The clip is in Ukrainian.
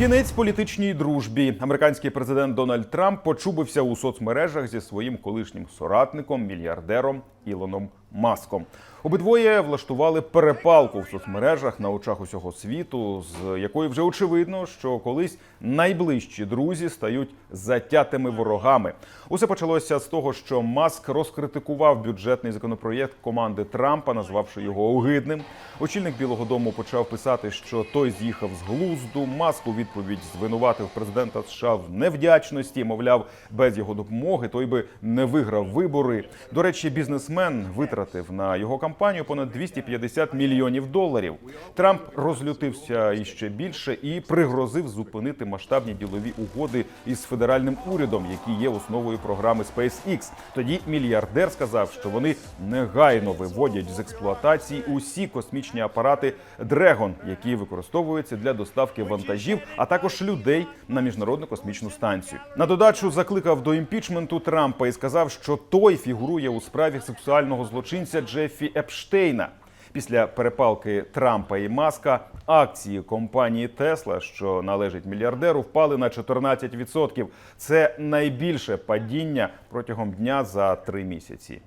Кінець політичній дружбі. Американський президент Дональд Трамп почубився у соцмережах зі своїм колишнім соратником, мільярдером Ілоном Маском. Обидвоє влаштували перепалку в соцмережах на очах усього світу, з якої вже очевидно, що колись найближчі друзі стають затятими ворогами. Усе почалося з того, що Маск розкритикував бюджетний законопроєкт команди Трампа, назвавши його огидним. Очільник Білого Дому почав писати, що той з'їхав з глузду. Маск у відповідь звинуватив президента США в невдячності. Мовляв, без його допомоги той би не виграв вибори. До речі, бізнесмен витратив на його кампанію понад 250 мільйонів доларів. Трамп розлютився іще більше і пригрозив зупинити масштабні ділові угоди із федеральним урядом, які є основою програми SpaceX. Тоді мільярдер сказав, що вони негайно виводять з експлуатації усі космічні апарати Dragon, які використовуються для доставки вантажів, а також людей на міжнародну космічну станцію. На додачу закликав до імпічменту Трампа і сказав, що той фігурує у справі сексуального злочинця Джеффі Епштейна. Після перепалки Трампа і Маска акції компанії Тесла, що належить мільярдеру, впали на 14%. Це найбільше падіння протягом дня за три місяці.